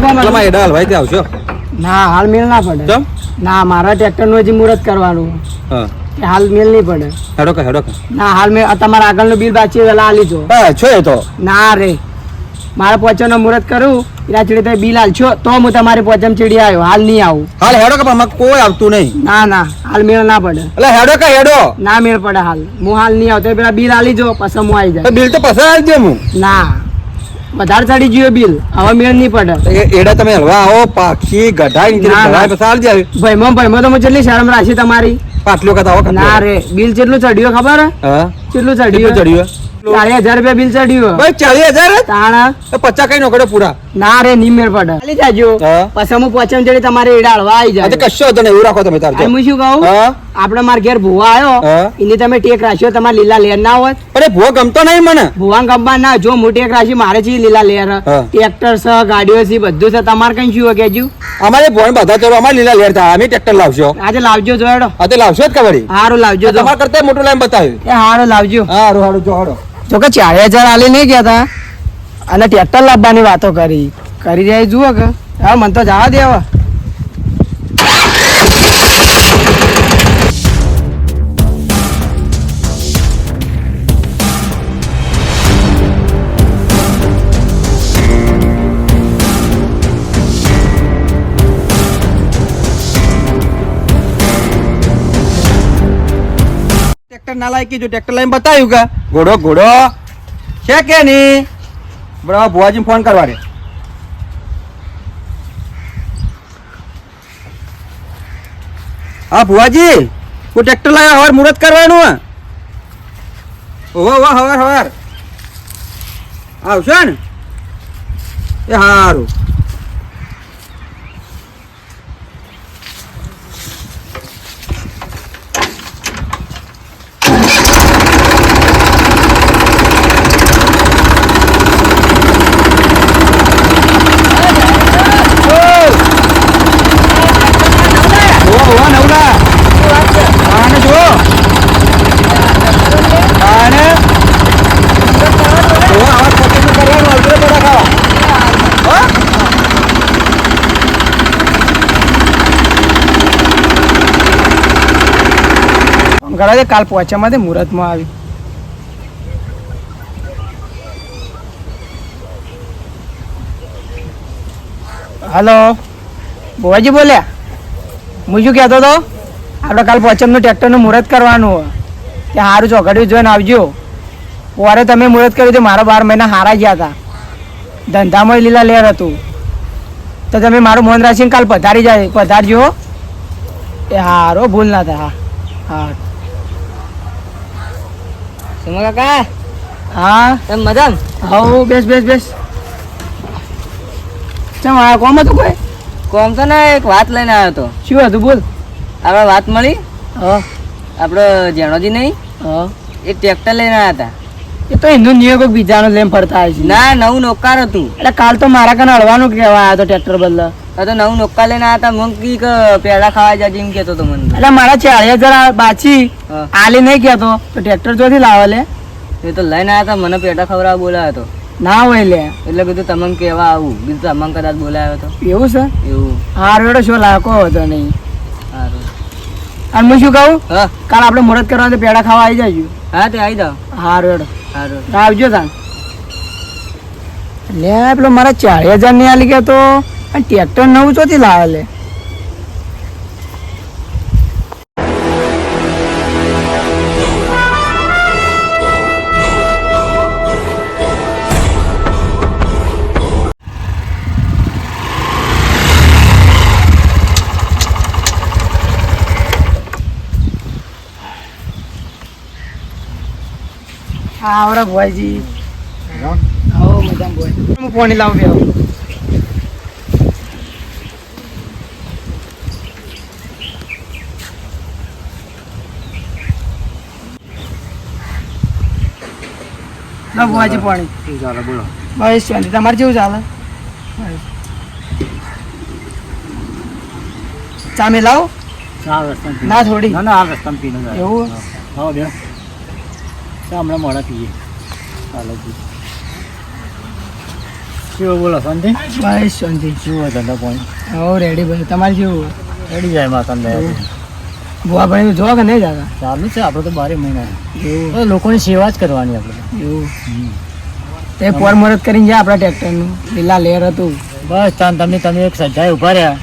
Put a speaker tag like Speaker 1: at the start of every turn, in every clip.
Speaker 1: તમારે ત્યાં આવશો
Speaker 2: ના હાલ મેલ ના પડે.
Speaker 1: ચમ?
Speaker 2: ના મારા ટ્રેક્ટરનું હજી મુહૂર્ત કરવાનું. હાલ મેલ નહીં પડે.
Speaker 1: હેડો કે હેડો
Speaker 2: ના હાલ મેં તમારા આગળનું બિલ બાકી વેલા આલી જો.
Speaker 1: હા છો એ તો.
Speaker 2: ના રે. મારે પોચાનું મુહૂર્ત કરું એના ચીડી તમે બિલ આલશો તો હું તમારી પોચમ ચીડી આવ્યો હાલ નહીં આવું.
Speaker 1: હાલ હેડો કે પણ કોઈ આવતું નહીં.
Speaker 2: ના ના હાલ મેળ ના પડે.
Speaker 1: એટલે હેડો કે હેડો.
Speaker 2: ના મેળ પડે હાલ. હું હાલ નહીં આવતો પેલા બિલ આલી જો પછી હું આવી જાય
Speaker 1: બિલ તો પસંદ આવી જાય હું.
Speaker 2: ના. વધારે ચડી ગયો બિલ. હવે મેળ નહીં પડે.
Speaker 1: એડા તમે હલવા આવો પાખી ગઢા ઇંચી
Speaker 2: ના, ના.
Speaker 1: પસાર આવી જાય.
Speaker 2: ભાઈમાં ભાઈમાં તો હું કેટલી શરમ રાખી તમારી.
Speaker 1: પાટલો કતા આવો
Speaker 2: ના રે બિલ કેટલું ચડ્યું ખબર? હે? કેટલું ચડ્યું
Speaker 1: ચડ્યું
Speaker 2: ચાલીસ હજાર રૂપિયા બિલ ચડ્યું
Speaker 1: ભાઈ ચાલીસ હજાર
Speaker 2: તાણા.
Speaker 1: તો પચાસ કઈ નોકડે પૂરા.
Speaker 2: ના રે નહીં મેળ પડે. ચાલી જાજો. પછી હું પોચમ ચડી તમારે એડા હળવા આવી જાય.
Speaker 1: કશો હતો ને એવું રાખો તમે તારે
Speaker 2: હું શું કહું? આપણે માર ઘેર ભૂવા આવ્યો એની તમે ટેક રાખ્યો તમારે લીલા લેર ના હોય.
Speaker 1: અરે એ ગમતો નહીં મને.
Speaker 2: ભુવા ગમવા ના જો હું ટેક રાખી મારે છે લીલા લેર ટ્રેક્ટર છે ગાડીઓ છે બધું છે તમારે કઈ શું કે
Speaker 1: અમારે ભોન બધા ચલો અમારે લીલા લેર થાય અમે ટ્રેક્ટર લાવશો.
Speaker 2: આજે લાવજો જોડો
Speaker 1: આજે તો લાવશો જ ખબર
Speaker 2: હારું લાવજો
Speaker 1: તમારે કરતા મોટું લાઈન બતાવ્યું.
Speaker 2: એ હારું લાવજો.
Speaker 1: હારું હારું જો
Speaker 2: જો કે ચાર હજાર આલી નહીં ગયા તા. અને ટ્રેક્ટર લાવવાની વાતો કરી. કરી જાય જુઓ કે. હા મને તો જવા દે હવે
Speaker 1: ટ્રેક્ટર ના લાયકી જો ટ્રેક્ટર લાઈન બતાવ્યું કે? ઘોડો ઘોડો. છે કે નહીં? બરાબર ભુવાજી ફોન કરવા દે. હા ભુવાજી હું ટ્રેક્ટર લાવ્યો હવાર મુહૂર્ત કરવાનું ઓહો હવાર હવાર. આવશે ને? એ હારું ઓહો ઓહો નવલા આને જુઓ આને ઓહો આવા પચીસ કરવાનું અલ્ટ્રે બધા ખાવા હો
Speaker 2: કરાવે કાલ પહોંચ્યા માટે મુહૂર્તમાં આવી. હલો બોવાજી બોલ્યા? હું શું કહેતો હતો? આપણે કાલ પહોંચમનું ટ્રેક્ટરનું મુહૂર્ત કરવાનું ત્યાં સારું ચોકડ્યું જોઈને આવજો. પોરે તમે મુહૂર્ત કર્યું તો મારા બાર મહિના હારા ગયા હતા. ધંધામાં લીલા લેર હતું. તો તમે મારું મોહન રાખીને કાલ પધારી જાય, પધારજો એ હારો ભૂલ ના થાય, હા. હા.
Speaker 3: સુમા કાકા?
Speaker 2: હા.
Speaker 3: તમે મજામ?
Speaker 2: હા બેસ બેસ બેસ. ચમ આ કોમ હતું કોઈ?
Speaker 3: કોમ તો ને એક વાત લઈને આવ્યો હતો.
Speaker 2: શું હતું બોલ.
Speaker 3: આપણે વાત મળી?
Speaker 2: હા.
Speaker 3: આપણો જેણોજી નહીં?
Speaker 2: હા.
Speaker 3: એ ટ્રેક્ટર લઈને આવ્યા હતા.
Speaker 2: એ તો હિન્દુ નિયો કોઈક બીજાનો લેમ ફરતા હોય છે.
Speaker 3: ના નવું નોકાર હતું.
Speaker 2: એટલે કાલ તો મારા કને હળવાનું કહેવા આવ્યો હતો ટ્રેક્ટર બદલા.
Speaker 3: તો નવું નોકાર લઈને આવ્યા હતા મને કી કે પેડા ખાવા જાય એમ કેતો તો મને.
Speaker 2: એટલે મારા ચાળીસ હજાર
Speaker 3: બાચી
Speaker 2: આલે નહીં કહેતો તો ટ્રેક્ટર જોથી લાવે લે.
Speaker 3: એ તો લઈને આવ્યા હતા મને પેટા ખવડાવવા બોલાયો હતો
Speaker 2: ના હોય લે.
Speaker 3: એટલે કીધું તમને કેવા આવું. બીજું તો કદાચ બોલાયો હતો
Speaker 2: એવું છે?
Speaker 3: એવું.
Speaker 2: હાર વેડો શું લાકો હતો નહીં.
Speaker 3: સારું
Speaker 2: અને હું શું કહું?
Speaker 3: હા.
Speaker 2: કાલ આપણે મુરત કરવા તો પેડા ખાવા આવી જાય
Speaker 3: હા તે આવી જાઓ.
Speaker 2: હાર વેડો
Speaker 3: સારું
Speaker 2: આવજો તાન લે પેલો મારા ચાળીસ હજારની આલી ગયા તો આ ટ્રેક્ટર નવું ચોથી લાવે લે હા આવરા ભુવાજી હો મજામાં બોય હું પાણી લાવું બેહો ના પાણી.
Speaker 1: ચાલો બોલો.
Speaker 2: બસ શાંતિ તમારે જેવું ચાલે? ચામે લાવો. ના થોડી.
Speaker 1: ના ના આ રસ્તા પીને
Speaker 2: એવું?
Speaker 1: હા. બે હમણાં મોડા પીએ ચાલો
Speaker 4: શું બોલો શાંતિ?
Speaker 2: બસ શાંતિ.
Speaker 4: શું ધંધા પાણી?
Speaker 2: હો રેડી ભાઈ તમારે જેવું
Speaker 4: રેડી જાય માતા
Speaker 2: ભુવા ભાઈ જોવા કે નહીં જાતા?
Speaker 4: ચાલુ છે આપણે તો બારે મહિના.
Speaker 2: એવું.
Speaker 4: લોકોની સેવા જ કરવાની આપણે
Speaker 2: એવું. તે પોર મરદ કરીને જાય આપણા ટ્રેક્ટરનું? લીલા લેર હતું.
Speaker 4: બસ તાન તમે તમે એક સજાએ ઊભા રહ્યા.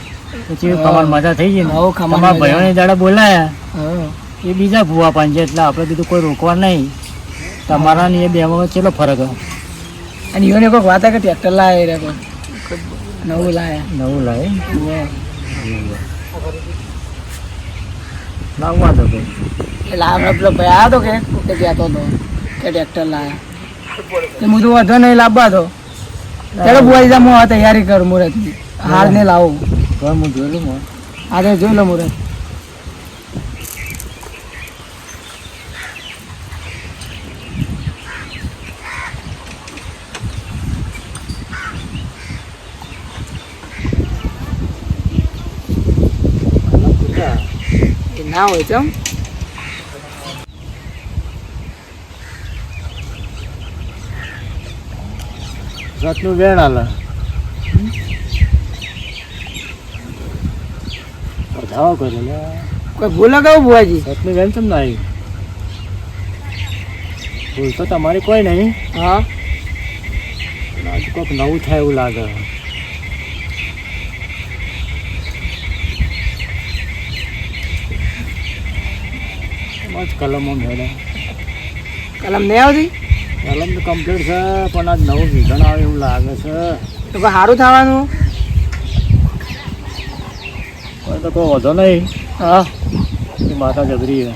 Speaker 4: પછી ખમણ મજા થઈ ગઈ ને.
Speaker 2: કમાલ
Speaker 4: તમારા ભાઈઓને દાડા બોલાયા. એ બીજા ભુવા પાંજે એટલે આપણે કીધું કોઈ રોકવા નહીં. તમારા ને એ બેમાં ચેલો ફરક?
Speaker 2: અને યોને કોઈક વાત કે ટ્રેક્ટર લાવે રે નવું લાવે
Speaker 4: નવું લાવે લાવવા દો ભાઈ
Speaker 2: એટલે આપણે પેલો ભાઈ આવ્યો હતો કે તે કહેતો હતો કે ટ્રેક્ટર લાયા. તે હું તો વધો નહીં લાવવા તો. ચાલો બુઆઈ જા હું તૈયારી કરું મુહૂર્તની હાર ને લાવું.
Speaker 4: તો હું જોયેલું મોં.
Speaker 2: આજે જોઈ લો મુહૂર્ત ના હોય ચમ
Speaker 4: રાતનું વેણ હાલે વધાવો કર્યો
Speaker 2: કોઈ ભૂલ કહું બુઆજી
Speaker 4: રાતનું વેણ ચમ ના આવી ભૂલ તો તમારી કોઈ નહીં.
Speaker 2: હા.
Speaker 4: કોઈક નવું થાય એવું લાગે. જ કલમો મેળે.
Speaker 2: કલમ નહીં આવતી?
Speaker 4: કલમ તો કમ્પ્લીટ છે પણ આજ નવું વિધન આવે એવું લાગે છે.
Speaker 2: તો કોઈ સારું થવાનું?
Speaker 4: કોઈ તો કોઈ વધો નહીં.
Speaker 2: હા.
Speaker 4: એ માતા જબરી છે.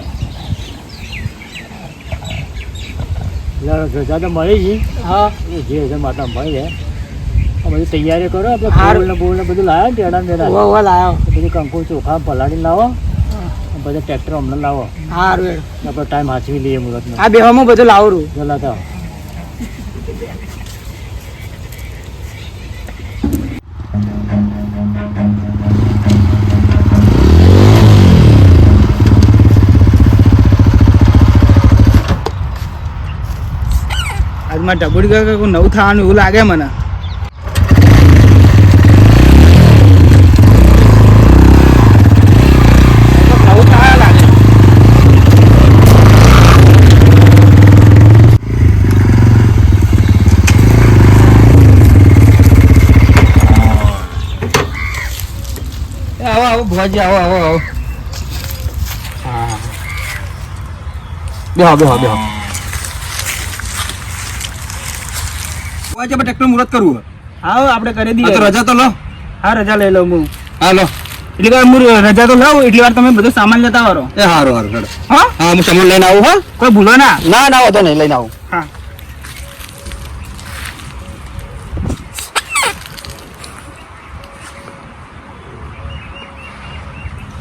Speaker 4: રજા તો મળી ગઈ.
Speaker 2: હા.
Speaker 4: એ જે છે માતા મળી જાય બધી તૈયારી કરો આપણે ફૂલ ને બધું લાવ્યા ટેડા ને
Speaker 2: લાયો.
Speaker 4: બધું કંકુ ચોખા પલાળી લાવો. બધા ટ્રેક્ટર હમણાં લાવો.
Speaker 2: સારું
Speaker 4: આપણે ટાઈમ હાચવી લઈએ મુહૂર્તનો
Speaker 2: આ બેવામાં બધું લાવરું
Speaker 4: જલા તો
Speaker 2: આજમાં ટબુડી ગયો કે નવું થવાનું એવું લાગે મને નવું થવા લાગે આવો ભુવાજી આવો આવો આવો.
Speaker 5: બેહો બેહો બેહો. આજે આપણે ટ્રેક્ટર મુહૂર્ત કરવું
Speaker 2: આવો આપણે કરી દઈએ
Speaker 5: તો રજા તો લો.
Speaker 2: હા રજા લઈ લઉં હું.
Speaker 5: હા લો.
Speaker 2: એટલી વાર હું રજા તો લઉં એટલી વાર તમે બધો સામાન લેતા વારો.
Speaker 5: એ હારો હારો.
Speaker 2: હા?
Speaker 5: હા હું સામાન લઈને આવું હા?
Speaker 2: કોઈ ભૂલો ના?
Speaker 5: ના ના વાંધો નહીં લઈને આવું.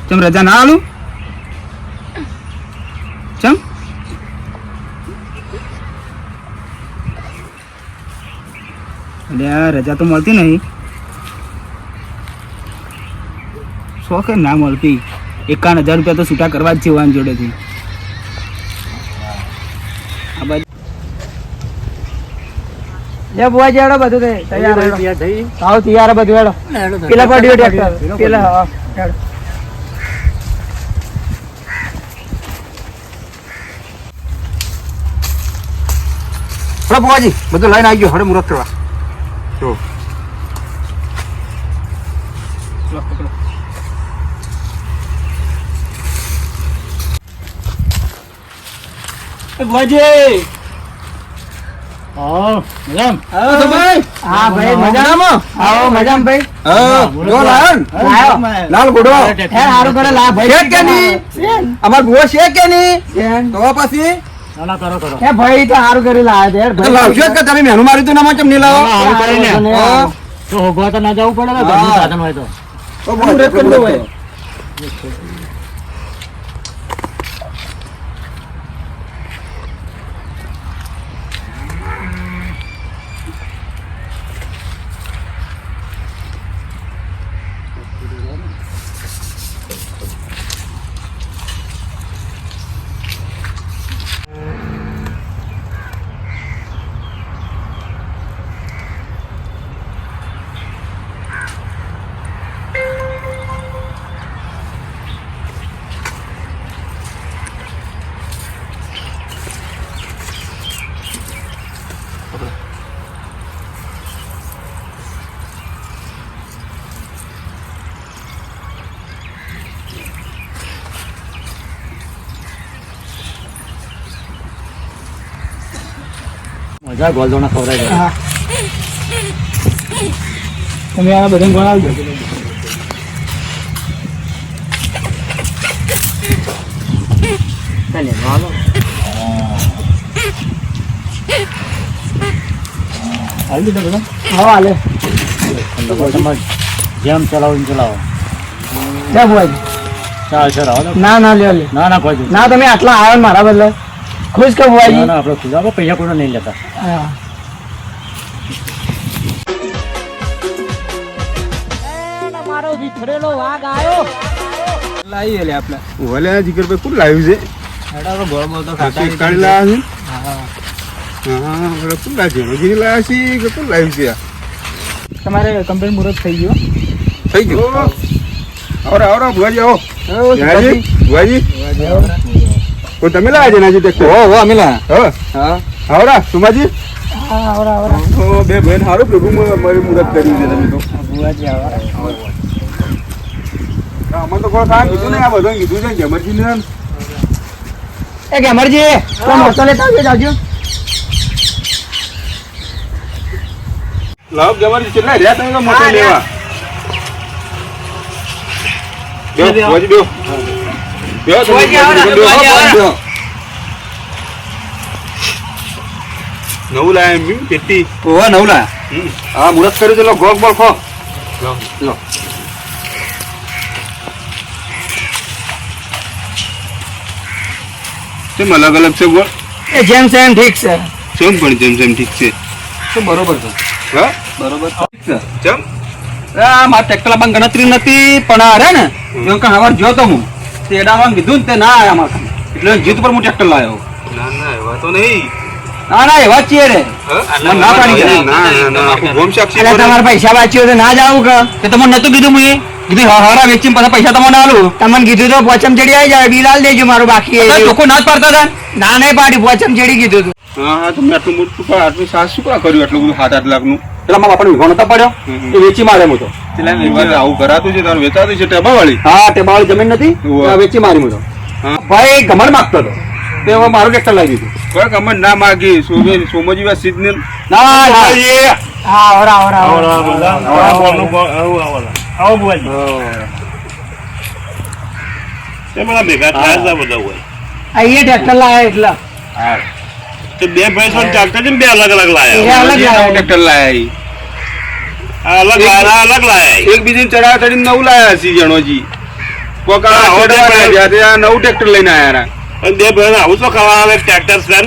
Speaker 2: ચમ રજા ના આલું? ચમ? અરે રજા તો મળતી નહીં. શોખે ના મળતી? એકાવન હજાર રૂપિયા તો છૂટા કરવા જ છે વાન જોડેથી. આ બાજુ લે બધું તૈયાર હેડો.
Speaker 4: થઈ
Speaker 2: આવો તૈયાર બધું હેડો. પેલા પડ્યો ટ્રેક્ટર. પેલા હા હેડો.
Speaker 5: હલો બુવાજી બધું લઈને આવી ગયો હવે મુહૂર્ત કરવા. જો.
Speaker 4: હા
Speaker 2: ભાઈ? હા ભાઈ મજામાં? આવો મજામાં ભાઈ.
Speaker 5: હા જો લાયન લાલ ગોડો.
Speaker 2: હે હારું કરે લા ભાઈ.
Speaker 5: છે કે નહીં? અમાર ભુવો છે કે નહીં? તો પછી?
Speaker 4: ના ના કરો કરો.
Speaker 2: હે ભાઈ તો હારું કરી લાયા છે. ભાઈ
Speaker 5: લાવશો કે તમે મહેનુ માર્યું તું ના કેમ નહીં લાવો?
Speaker 4: હારું કરીને. તો હોગવા તો ના જવું પડે સાધન હોય તો.
Speaker 5: તો
Speaker 2: મુહૂર્ત કરી દો ભાઈ.
Speaker 4: મજા ગોલદોણા ખવડાવી દે.
Speaker 2: હા. તમે આ બધાને ગણાવજો.
Speaker 3: ચાલે હાલો
Speaker 4: આવી દીધા બધા?
Speaker 2: હા હાલે.
Speaker 4: જેમ ચલાવો એમ ચલાવો.
Speaker 2: ક્યાં ભુવાજી
Speaker 4: ચાલ ચાલ ને.
Speaker 2: ના લ્યો
Speaker 4: ના ના કોઈ
Speaker 2: ના તમે આટલા આવ્યા મારા બદલે. ખુશ કે
Speaker 4: ના
Speaker 2: ભુવાજી
Speaker 4: ના આપણે પૈસા કોઈ નહીં લેતા.
Speaker 2: હા.
Speaker 5: લાવી લે આપણે. ઓલે જીગરભાઈ કોણ લાવ્યું છે? પછી કાઢી લાવ્યા છે? હા. ઓલે કોણ લાવ્યું છે? લાવ્યા છે કે કોણ લાવ્યું છે
Speaker 2: તમારે કમ્પ્લેન મુરત થઈ ગયો.
Speaker 5: થઈ ગયો? આવરા આવરા ભુવાજી આવો. ભુવાજી ભુવાજી. કોઈ તમે લાવ્યા છે નાજી ટેક્ટર હો હો અમે લાવ્યા હા. આવરા સુમાજી?
Speaker 2: આવરા આવરા
Speaker 5: ઓ બે બહેન સારું પ્રભુ મારી મુદત કર્યું છે તમે તો?
Speaker 2: ભુવાજી આવરા
Speaker 5: અમને તો કોઈ કામ કીધું નહીં આ બધું કીધું છે ને
Speaker 2: એ ગેમરજી તો મોટો લેતા આવજો જાજો
Speaker 5: લાવ જમરજી કેટલા રહ્યા તમે તો મોટો લેવા? તમે,
Speaker 2: ભુવાજી આવો ને,
Speaker 5: બેહો,
Speaker 2: ભુવાજી આવો ને.
Speaker 5: બેહો. નવું લાયા એમ બી, પેટી. ઓવા નવું લાયા. હા મુરત કર્યું તો લો ગોળ બોળ ખો. લો. કેમ અલગ અલગ છે ગોળ
Speaker 2: એ જેમ સેમ ઠીક છે.
Speaker 5: કેમ પણ જેમ સેમ ઠીક છે?
Speaker 1: તો બરોબર છે?
Speaker 5: હા?
Speaker 1: બરોબર છે.
Speaker 5: જેમ
Speaker 1: આ મારા ટ્રેક્ટર લાવવાની ગણતરી નથી પણ આ રે ને એવું કે હવાર જોતો હું. તે કીધું ને તે ના આયા મારા એટલે જીત પર હું ટ્રેક્ટર લાવ્યો
Speaker 5: ના ના એવા તો નહીં.
Speaker 1: ના ના એવા છીએ રે ના પાડી
Speaker 5: ના ના ના આખું ગોમ સાક્ષી
Speaker 2: તમારા પૈસા બાકી તો ના જાવું કે?
Speaker 1: તમને નતું કીધું મુએ? કીધું હા હારા વેચીને પાછા પૈસા તમને આલું?
Speaker 2: તમને કીધું તો પોચમ ચડી આવી જાય બિલ દેજો મારું બાકી
Speaker 1: તો ના જ પાડતા હતા?
Speaker 2: ના નહીં પાડી પોચમ ચડી કીધું તું.
Speaker 5: હા હા તમે આટલું મોટું પણ આટલું સાસ શું કર્યું આટલું બધું સાત આઠ લાખનું?
Speaker 1: એટલે મારા વિઘો નતો પડ્યો? એ વેચી મારે હું તો
Speaker 5: આવું કરાતું છે તારું વેચાતું છે ટેબાવાળી?
Speaker 1: હા ટેબાવાળી જમીન નથી વેચી મારી હું. તો. ભાઈ ગમણ માંગતો હતો. તે હવે મારું કે ચલાવી દીધું.
Speaker 5: કોઈ અમે ના માગી. સોમે સોમજી વાત સિદ્ધ
Speaker 1: ના ના.
Speaker 2: હા
Speaker 4: આવો
Speaker 6: ભેગા થયા બધા હોય.
Speaker 2: અહીંયા ટ્રેક્ટર લાયા એટલે.
Speaker 6: તો બે છે અલગ અલગ
Speaker 2: એ
Speaker 6: લાયા
Speaker 2: અલગ લાયા.
Speaker 5: ટ્રેક્ટર લાયા
Speaker 6: અલગ લાયા અલગ લાયા
Speaker 5: એક બીજી ચડાવ ચડીને નવ લાયા સી જણોજી. કોકા નવું ટ્રેક્ટર લઈને આયા.
Speaker 6: અને બે ભાઈ આવું તો ખાવા આવે ટ્રેક્ટર છે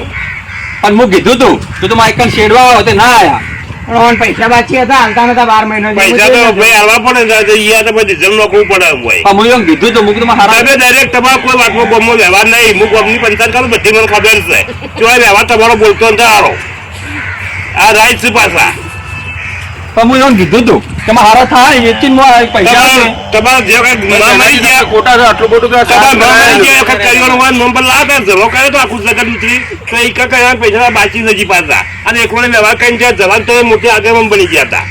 Speaker 1: પણ હું કીધું તું તું તો માઇકલ શેડવા આવ્યો તે ના આયા.
Speaker 2: પણ પૈસા બાકી હતા હાલતા નતા બાર મહિના
Speaker 6: પૈસા તો ભાઈ હાલવા પડે ને તો પછી પડે
Speaker 1: પણ હું એમ કીધું તું મૂકી હારા
Speaker 6: તમે ડાયરેક્ટ તમારા કોઈ વાતમાં ગમો વ્યવહાર નહીં હું ગમની પંચાયત કરું બધી મને ખબર છે. જો આ વ્યવહાર તમારો બોલતો નથી આ રાઈટ છે પાછા.
Speaker 1: પણ હું એમ કીધું તું મારા થાય વેચીને પૈસા.
Speaker 6: તમારા જે ગયા
Speaker 5: ખોટા છે આટલું.
Speaker 6: ગયા વખત કરિયાણું હોય નંબર લાવતા જરો કરે તો આખું જગત ઉતરી તો એક કયા પૈસા બાકી નથી પાછા અને એક વખત વ્યવહાર કરીને જ્યાં જવાન તો મોટી આગેવાન બની ગયા હતા.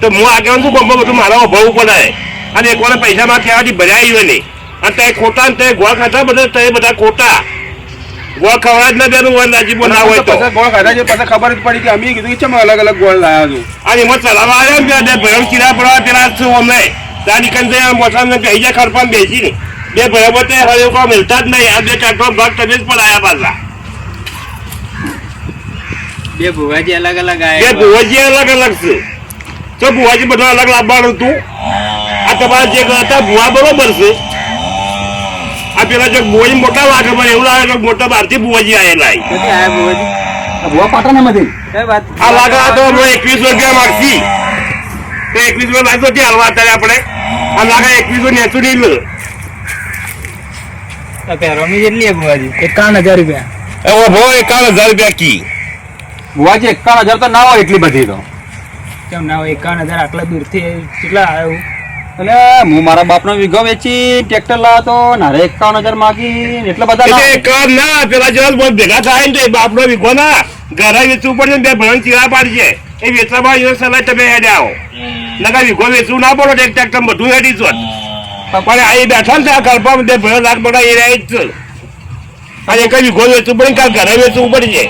Speaker 6: તો હું આગેવાન શું ગમો બધું મારા અભાવ પડે અને એક વખત પૈસા માં કહેવાથી ભર્યા આવ્યો નહીં. અને તે ખોટા ને તે ગોળ ખાતા બધા તે બધા ખોટા. ખવડા જ ન દેવાનું હોય તો.
Speaker 5: ગોળ ખાધા છે પાછા ખબર જ પડી કે અમે કીધું કે ચમ અલગ અલગ ગોળ લાયા છું.
Speaker 6: અને એમાં ચલાવવા આવ્યા ને બે ભયમ ચીરા પડવા પેલા શું અમે તારી કંસે મોસમ કહી જાય ખરપાન બેસી ને. બે ભયમો તે હવે કોઈ મિલતા જ નહીં. આ બે કાંટો ભાગ તમે જ પડાયા પાછા.
Speaker 3: બે ભુવાજી અલગ અલગ
Speaker 6: બે ભુવાજી અલગ અલગ છે. તો ભુવાજી બધા અલગ લાવવાનું હતું. આ તમારા જે હતા ભુવા બરોબર છે. આ પેલા જો બોજ મોટા લાગે પણ એવું લાગે કે મોટા બહારથી ભુવાજી આયેલા
Speaker 3: ક્યાંથી આયા ભુવાજી?
Speaker 1: આ
Speaker 6: લાગે આ તો એકવીસ રૂપિયા માગતી તો એકવીસ રૂપિયા લાગતો ત્યાં હાલવા અત્યારે આપણે. આ લાગે એકવીસો નેસું નહીં લે.
Speaker 3: પહેરવાની
Speaker 2: એકાવન હજાર રૂપિયા.
Speaker 6: એવો ભાવ એકાવન હજાર રૂપિયા કી.
Speaker 1: ભુવાજી એકાવન હજાર તો ના હોય એટલી બધી તો.
Speaker 2: કેમ ના હોય? એકાવન હજાર આટલા દૂરથી કેટલા આવ્યું
Speaker 1: એટલે હું મારા બાપનો વીઘો વેચી ટ્રેક્ટર લાવ્યો તો નારે એકાવન હજાર માગી એટલે બધા
Speaker 6: એકાવન ના પેલા બહુ ભેગા થાય ને બાપનો વિકો ના ઘરે વેચવું પડશે ને બે ભણ ચીરા પાડશે એ વેચવામાં એ સલાહ તમે હેડે આવો. નકા વિકો વેચવું ના પડે એક ટ્રેક્ટર બધું હેડી છો પણ આ બેઠા ને કલ્પા બે ભણ લાખ બધા એ રહે જ અને એક જ વેચવું પડે કાલ ઘરે વેચવું પડશે.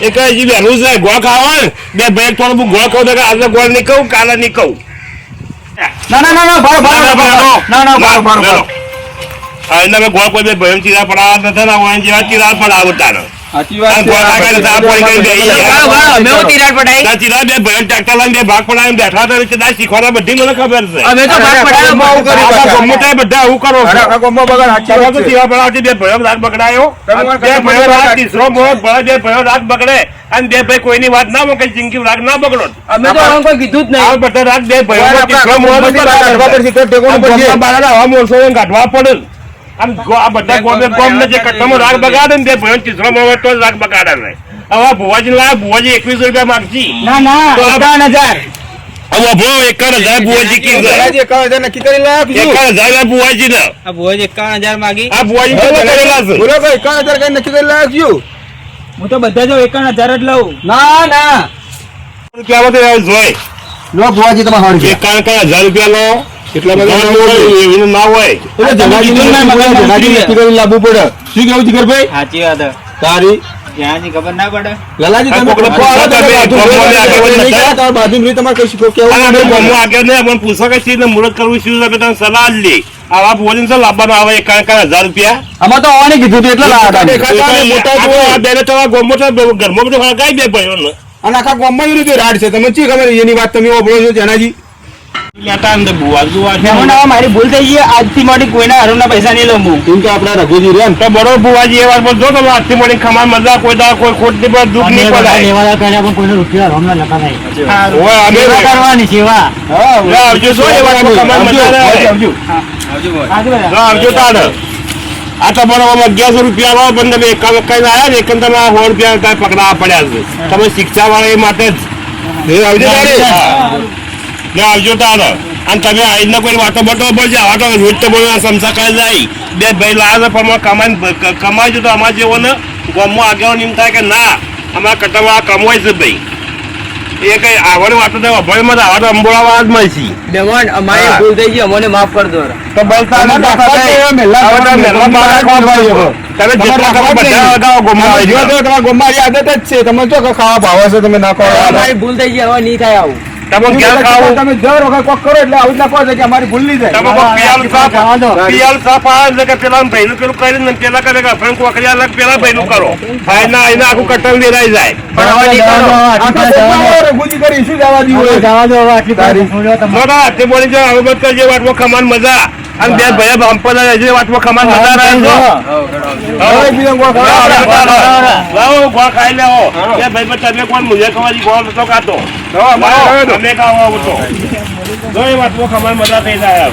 Speaker 6: એક હજી વહેલું છે ગોળ ખાવા બે ભાઈ થોડું ગોળ ખાવ તો આજે ગોળ નહીં કહું કાલે નહીં કહું
Speaker 1: ના ના ના ના બરો બરો ના ના બરો બરો
Speaker 6: હા એટલે મેં ગોળ કોઈ બે ભાઈઓ ચીરા પડાવવા નથી ના હોય જેવા ચીરા પડાવતા ને.
Speaker 5: સાચી
Speaker 6: આ
Speaker 5: વાત
Speaker 6: ગોળ ખાઈને તો આ પોણી કરીને બેસી ગયા.
Speaker 3: અમે હું તિરાડ પડાઈ
Speaker 6: ના
Speaker 5: સાચી વાત છે.
Speaker 6: અને બે ભાઈ કોઈની વાત ના મૂકે જિંદગી રાગ ના બગડો.
Speaker 3: અમે તો કોઈ કીધું જ નહીં.
Speaker 6: બધા રાગ બે
Speaker 5: ભાઈ કાઢવા
Speaker 6: પડે. આમ આ બધા ગોમે ગોમને જે કટ્ટામાં રાગ બગાડે ને બે ભાઈઓ તીસરો મોહ તો રાગ બગાડે ને. હવે ભુવાજી લાયા ભુવાજી એકવીસ રૂપિયા માંગજી
Speaker 2: ના ના
Speaker 6: તો
Speaker 2: હજાર.
Speaker 6: હવે ભો એકાવન હજાર ભુવાજી કીધું
Speaker 5: એકાવન હજાર નક્કી કરી લાયા
Speaker 6: એકાવન હજાર ભુવાજી ને
Speaker 3: આ ભુવન એકાવન હજાર માગી.
Speaker 6: આ ભુવાજી તો કરેલા
Speaker 5: બોલો ભાઈ એકાવન હજાર કઈ નક્કી કરી લાયા કયું?
Speaker 2: હું તો બધા જો એકાવન હજાર જ લઉં.
Speaker 3: ના ના.
Speaker 6: રૂપિયા તો યાર જોઈ
Speaker 5: લો ભુવાજી તમારે
Speaker 6: એકાવન હજાર રૂપિયા લો.
Speaker 5: એટલા બધા
Speaker 6: ના
Speaker 5: ના હોય.
Speaker 6: હોય, એવું ના હોય
Speaker 5: એટલે જગાજી
Speaker 2: કીધું ને,
Speaker 5: બોલે,
Speaker 2: મગજ
Speaker 5: જગાજી
Speaker 2: નથી
Speaker 5: નક્કી કરી લાવવું પડે શું કેવું જીગરભાઈ
Speaker 3: સાચી વાત
Speaker 5: તારી
Speaker 3: જ્યાંની ખબર ના પડે
Speaker 5: લાલાજી તમે તમે બાજુ
Speaker 6: તમે
Speaker 5: તમારી તમારે કઈ શીખો કેવું
Speaker 6: આગળ પણ કરવું શું તમે સલાહ લી આવા ભોજન સર લાવવાનો આવે એકાવન એકાવન હજાર રૂપિયા
Speaker 5: આમાં તો આવવાની કીધું હતું એટલે મોટા
Speaker 6: આ તો
Speaker 5: જોવે.
Speaker 6: આ બેને તો આ ગોમો ઘરમાં બધું હળગાઈ દે ભાઈઓ
Speaker 5: અને આખા ગામમાં એવી રીતે રાડ છે તમને શી ખબર એની વાત તમે વાપરો છો જેનાજી
Speaker 2: મારી ભૂલ થઈ ગઈ આજથી મોટી કોઈના હરોના પૈસા નહીં લઉં હું.
Speaker 5: કેમ કે આપણા રઘુજી રહ્યા
Speaker 6: તો બરોબર બુવાજી એ વાત પર જો તમે આજથી મળી ખમા મજા કોઈ દા કોઈ ખોટની પર દુઃખ નહીં
Speaker 4: બધા
Speaker 6: પડાય
Speaker 4: કર્યા પણ કોઈને રૂપિયા નહીં.
Speaker 6: ઓય, અમે
Speaker 4: કરવાની સેવા.
Speaker 6: આવજો મજા ના
Speaker 5: આવજો.
Speaker 6: આવજો આ તમારો અગિયારસો રૂપિયા પણ તમે આવ્યા ને એકમ તમે સો રૂપિયા ત્યાં પકડાવા પડ્યા છે. તમે શિક્ષા વાળા એ માટે જ.
Speaker 5: આવજો
Speaker 6: હા. આવજો અને તમે આવીને કોઈ વાતો બતો પડશે આવા તો રોજ તો બોલો સમસા કરી જાય બે ભાઈ લાવે છે પણ કમાઈ કમાઈ તો અમારે જેવો ને ગામમાં આગળ એમ થાય કે ના અમારા કટામાં કમાય છે ભાઈ. એ કઈ આવડે વાતો તો અભયમાં આવા તો અંબોળાવા જ મળશે
Speaker 3: ડેમોન અમારી ભૂલ થઈ ગઈ અમને માફ કરી દો.
Speaker 6: તો
Speaker 5: મેલા
Speaker 6: તમે જેટલા કરો બધા અગાઉ ગોમમાં
Speaker 5: જો તો તમારા ગામમાં આવી આદત જ છે. તમે તો કે ખાવા ભાવે છે તમે ના કરો
Speaker 3: અમારી ભૂલ થઈ ગઈ હવે નહીં થાય આવું.
Speaker 6: તમે ઘેર ખાઓ
Speaker 5: તમે દર વખત કોક કરો એટલે આવું ના કહો કે અમારી ભૂલ જાય
Speaker 6: તમે પિયાલ સાપ પિયાલ સાપ આવે એટલે કે પેલા ભાઈનું પેલું કરીને પેલા કરે કે ફ્રેન્ડ કોકરી અલગ પેલા ભાઈનું કરો. હા એના એના આખું કટન વેરાઈ જાય.
Speaker 2: જવા દો,
Speaker 5: તારી.
Speaker 6: મોટા હાથે બોલી જાય હવે મત કરજે વાતમાં ખમાન મજા. અને બે ભાઈ બાંપા રહેજે વાતમાં ખમાન
Speaker 5: ખાવા
Speaker 6: લાવો ગોળ ખાઈ લેવો. બે ભાઈ પર તમે કોણ મુજે ખવાજી ગોળ નતો કાતો
Speaker 5: ખાવા, અમારે ખાવા દો.
Speaker 6: અમે ખાવા તો. જો એ વાતમાં ખમાન મજા થઈ જાય.